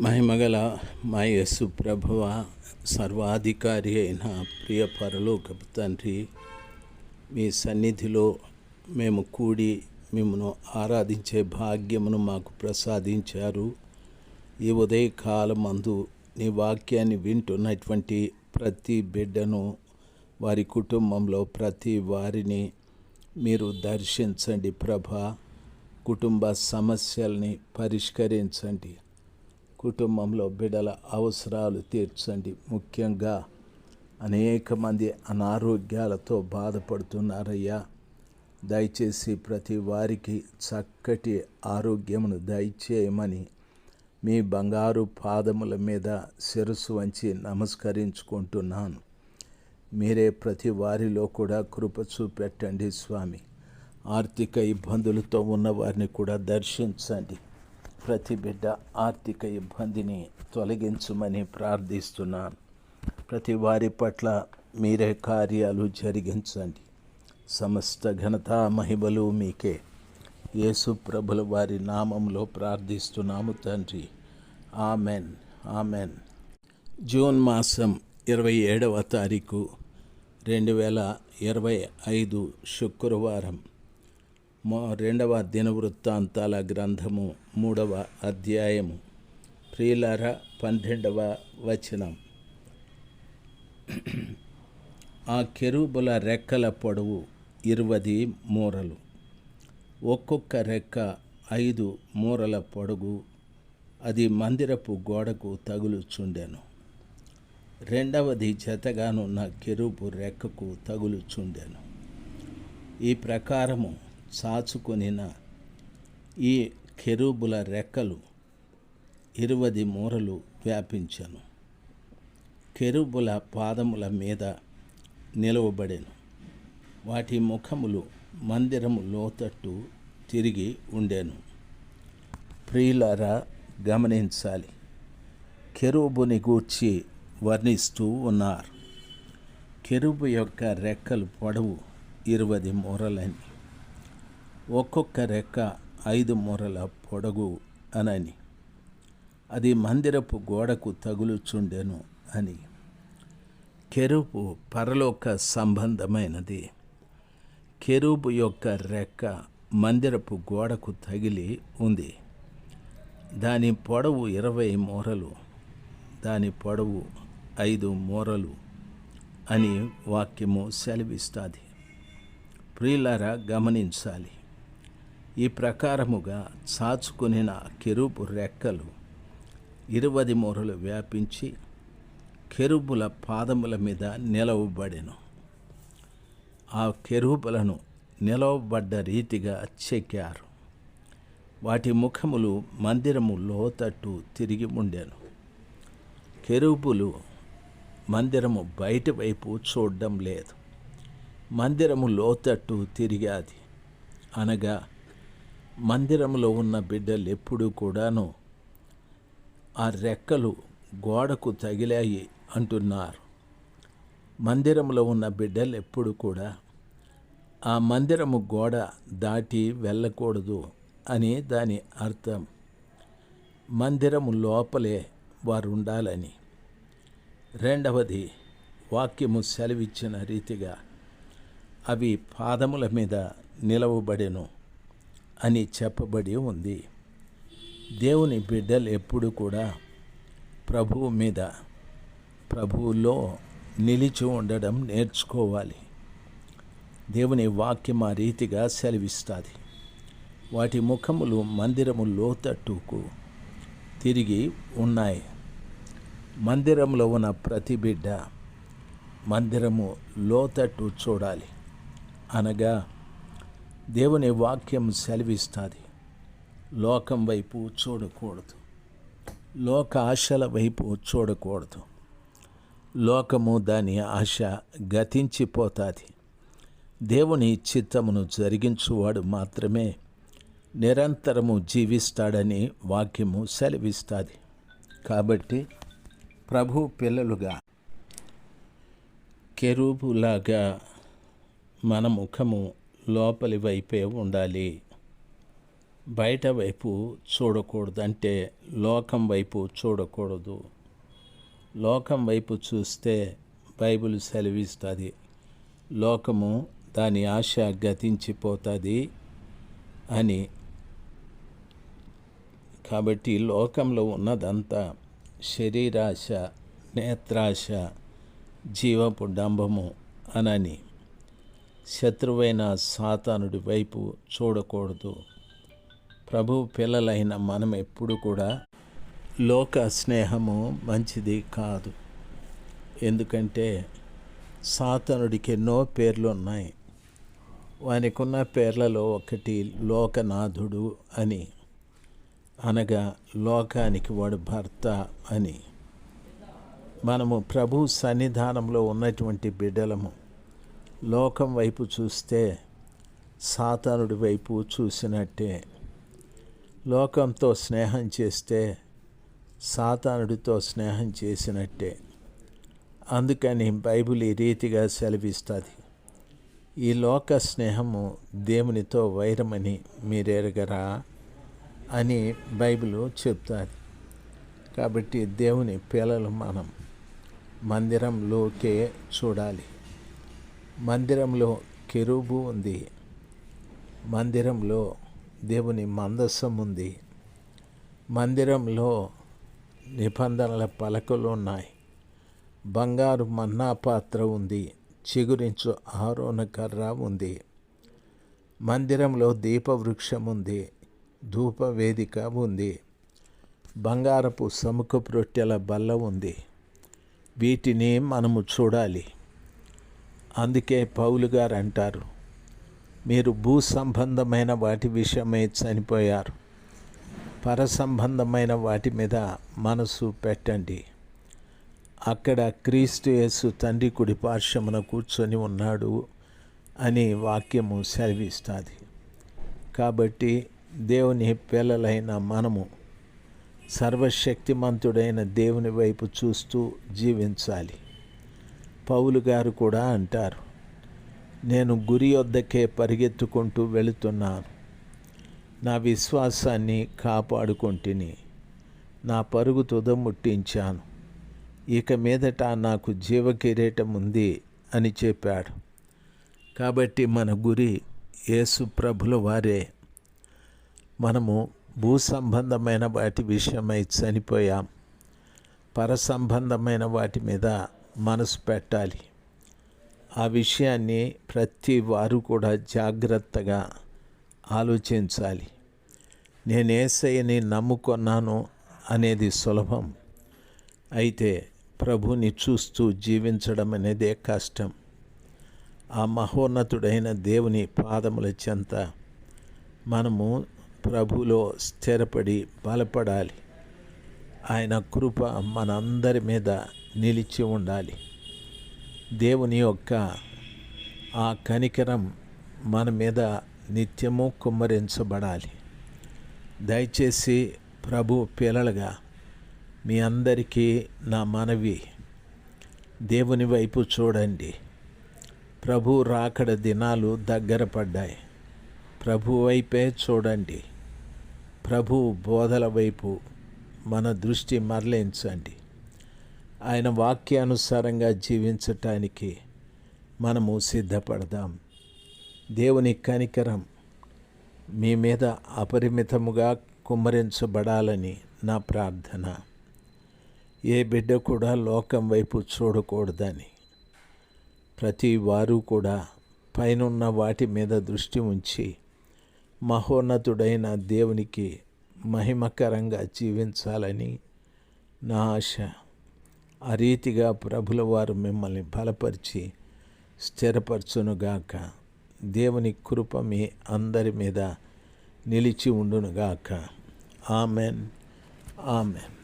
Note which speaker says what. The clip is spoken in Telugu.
Speaker 1: మహిమగల మా యేసు ప్రభువ సర్వాధికారి అయిన ప్రియ పరలోకపు తండ్రి మీ సన్నిధిలో మేము కూడి మిమ్మను ఆరాధించే భాగ్యమును మాకు ప్రసాదించారు. ఈ ఉదయకాలం మందు నీ వాక్యాన్ని వింటున్నటువంటి ప్రతి బిడ్డను వారి కుటుంబంలో ప్రతి వారిని మీరు దర్శించండి ప్రభా. కుటుంబ సమస్యల్ని పరిష్కరించండి. కుటుంబంలో బిడల అవసరాలు తీర్చండి. ముఖ్యంగా అనేక మంది అనారోగ్యాలతో బాధపడుతున్నారయ్యా. దయచేసి ప్రతి వారికి చక్కటి ఆరోగ్యమును దయచేయమని మీ బంగారు పాదముల మీద శిరస్సు వంచి నమస్కరించుకుంటున్నాను. మీరే ప్రతి వారిలో కూడా కృప చూపెట్టండి స్వామి. ఆర్థిక ఇబ్బందులతో ఉన్న వారిని కూడా దర్శించండి. ప్రతి బిడ్డ ఆర్థిక ఇబ్బందిని తొలగించమని ప్రార్థిస్తున్నాను. ప్రతి వారి పట్ల మీరే కార్యాలు జరిగించండి. సమస్త ఘనత మహిమలు మీకే. యేసు ప్రభుల వారి నామంలో ప్రార్థిస్తున్నాము తండ్రి. Amen amen. జూన్ మాసం ఇరవై ఏడవ తారీఖు రెండు వేల ఇరవై ఐదు శుక్రవారం. రెండవ దినవృత్తాంతాల గ్రంథము మూడవ అధ్యాయము. ప్రియులార పన్నెండవ వచనం. ఆ కెరూబుల రెక్కల పొడవు ఇరవది మూరలు. ఒక్కొక్క రెక్క ఐదు మూరల పొడుగు. అది మందిరపు గోడకు తగులుచుండెను. రెండవది జతగానున్న కెరూపు రెక్కకు తగులుచుండెను. ఈ ప్రకారము చాచుకొనిన ఈ కెరూబుల రెక్కలు ఇరువది మూరలు వ్యాపించను. కెరూబుల పాదముల మీద నిలవబడెను. వాటి ముఖములు మందిరము లోతట్టు తిరిగి ఉండెను. ప్రియులారా గమనించాలి. కెరూబుని గూర్చి వర్ణిస్తూ ఉన్నారు. కెరూబు యొక్క రెక్కలు పొడవు ఇరవది మూరలని. ఒక్కొక్క రెక్క ఐదు మూరల పొడగు అనని. అది మందిరపు గోడకు తగులుచుండెను అని. కెరూపు పరలోక సంబంధమైనది. కెరుపు యొక్క రెక్క మందిరపు గోడకు తగిలి ఉంది. దాని పొడవు ఇరవై మూరలు దాని పొడవు ఐదు మూరలు అని వాక్యము సెలవిస్తుంది. ప్రియులారా గమనించాలి. ఈ ప్రకారముగా చాచుకునిన కెరుపు రెక్కలు ఇరువది మూరలు వ్యాపించి కెరుబుల పాదముల మీద నిలవబడెను. ఆ కెరుబులను నిలవబడ్డ రీతిగా చెక్కారు. వాటి ముఖములు మందిరము లోతట్టు తిరిగి ఉండెను. కెరుబులు మందిరము బయట వైపు చూడడం లేదు. మందిరము లోతట్టు తిరిగాది. అనగా మందిరంలో ఉన్న బిడ్డలు ఎప్పుడూ కూడాను ఆ రెక్కలు గోడకు తగిలాయి అంటున్నారు. మందిరంలో ఉన్న బిడ్డలు ఎప్పుడు కూడా ఆ మందిరము గోడ దాటి వెళ్ళకూడదు అని దాని అర్థం. మందిరము లోపలే వారు ఉండాలని రెండవది వాక్యము సెలవిచ్చిన రీతిగా అవి పాదముల మీద నిలవబడెను. అని చెప్పబడి ఉంది. దేవుని బిడ్డలు ఎప్పుడు కూడా ప్రభువు మీద ప్రభువులో నిలిచి ఉండడం నేర్చుకోవాలి. దేవుని వాక్యం ఆ రీతిగా సెలవిస్తుంది. వాటి ముఖములు మందిరము లోతట్టుకు తిరిగి ఉన్నాయి. మందిరంలో ఉన్న ప్రతి బిడ్డ మందిరము లోతట్టు చూడాలి. అనగా దేవుని వాక్యం సెలవిస్తుంది. లోకం వైపు చూడకూడదు. లోక ఆశల వైపు చూడకూడదు. లోకము దాని ఆశ గతించిపోతుంది. దేవుని చిత్తమును జరిగించువాడు మాత్రమే నిరంతరము జీవిస్తాడని వాక్యము సెలవిస్తుంది. కాబట్టి ప్రభు పిల్లలుగా కెరూపులాగా మన ముఖము లోపలి వైపే ఉండాలి. బయట వైపు చూడకూడదు. అంటే లోకం వైపు చూడకూడదు. లోకం వైపు చూస్తే బైబిల్ సెలవిస్తుంది. లోకము దాని ఆశ గతించిపోతుంది అని. కాబట్టి లోకంలో ఉన్నదంతా శరీరాశ నేత్రాశ జీవపు డంబము అనని. శత్రువైన సాతానుడి వైపు చూడకూడదు. ప్రభు పిల్లలైన మనం ఎప్పుడు కూడా లోక స్నేహము మంచిది కాదు. ఎందుకంటే సాతనుడికి ఎన్నో పేర్లు ఉన్నాయి. వానికున్న పేర్లలో ఒకటి లోకనాథుడు అని అనగా లోకానికి వాడు భర్త అని. మనము ప్రభు సన్నిధానంలో ఉన్నటువంటి బిడ్డలము. లోకం వైపు చూస్తే సాతానుడి వైపు చూసినట్టే. లోకంతో స్నేహం చేస్తే సాతానుడితో స్నేహం చేసినట్టే. అందుకని బైబిల్ ఈ రీతిగా సెలవిస్తుంది. ఈ లోక స్నేహము దేవునితో వైరమని మీరెరగరా అని బైబిల్ చెప్తారు కాబట్టి దేవుని పిల్లలు మనం మందిరంలోకే చూడాలి. మందిరంలో కెరూబు ఉంది. మందిరంలో దేవుని మందస్సం ఉంది. మందిరంలో నిబంధనల పలకలు ఉన్నాయి. బంగారు మన్నా పాత్ర ఉంది. చిగురించు ఆరోన కర్ర ఉంది. మందిరంలో దీపవృక్షం ఉంది. ధూప వేదిక ఉంది. బంగారపు సముఖపు రొట్టెల బల్ల ఉంది. వీటిని మనము చూడాలి. అందుకే పౌలు గారు అంటారు మీరు భూ సంబంధమైన వాటి విషయమై చనిపోయారు. పర సంబంధమైన వాటి మీద మనసు పెట్టండి. అక్కడ క్రీస్తు యేసు తండ్రి కుడి పార్శ్వమున కూర్చొని ఉన్నాడు అని వాక్యము సెలవిస్తుంది. కాబట్టి దేవుని పిల్లలైన మనము సర్వశక్తిమంతుడైన దేవుని వైపు చూస్తూ జీవించాలి. పౌలు గారు కూడా అంటారు నేను గురి వద్దకే పరిగెత్తుకుంటూ వెళుతున్నాను. నా విశ్వాసాన్ని కాపాడుకుంటుని. నా పరుగు తుదముట్టించాను. ఇక మీదట నాకు జీవకిరీటం ఉంది అని చెప్పాడు. కాబట్టి మన గురి యేసు ప్రభుల వారే. మనము భూ సంబంధమైన వాటి విషయమై చనిపోయాం. పర సంబంధమైన వాటి మీద మనసు పెట్టాలి. ఆ విషయాన్ని ప్రతి వారు కూడా జాగ్రత్తగా ఆలోచించాలి. నేను ఏసయ్యని నమ్ముకున్నాను అనేది సులభం. అయితే ప్రభుని చూస్తూ జీవించడం అనేదే కష్టం. ఆ మహోన్నతుడైన దేవుని పాదముల చెంత మనము ప్రభులో స్థిరపడి బలపడాలి. ఆయన కృప మనందరి మీద నిలిచి ఉండాలి. దేవుని యొక్క ఆ కనికరం మన మీద నిత్యము కుమ్మరించబడాలి. దయచేసి ప్రభు పిల్లలుగా మీ అందరికీ నా మనవి దేవుని వైపు చూడండి. ప్రభు రాకడ దినాలు దగ్గర పడ్డాయి. ప్రభు వైపే చూడండి. ప్రభు బోధల వైపు మన దృష్టి మరలించండి. ఆయన వాక్యానుసారంగా జీవించటానికి మనము సిద్ధపడదాం. దేవుని కనికరం మీ మీద అపరిమితముగా కుమ్మరించబడాలని నా ప్రార్థన. ఏ బిడ్డ కూడా లోకం వైపు చూడకూడదని. ప్రతి వారు కూడా పైనున్న వాటి మీద దృష్టి ఉంచి మహోన్నతుడైన దేవునికి మహిమకరంగా జీవించాలని నా ఆశ. ఆ రీతిగా ప్రభుల వారు మిమ్మల్ని బలపరిచి స్థిరపరచునుగాక. దేవుని కృప మీ అందరి మీద నిలిచి ఉండునుగాక. ఆమెన్. ఆమెన్.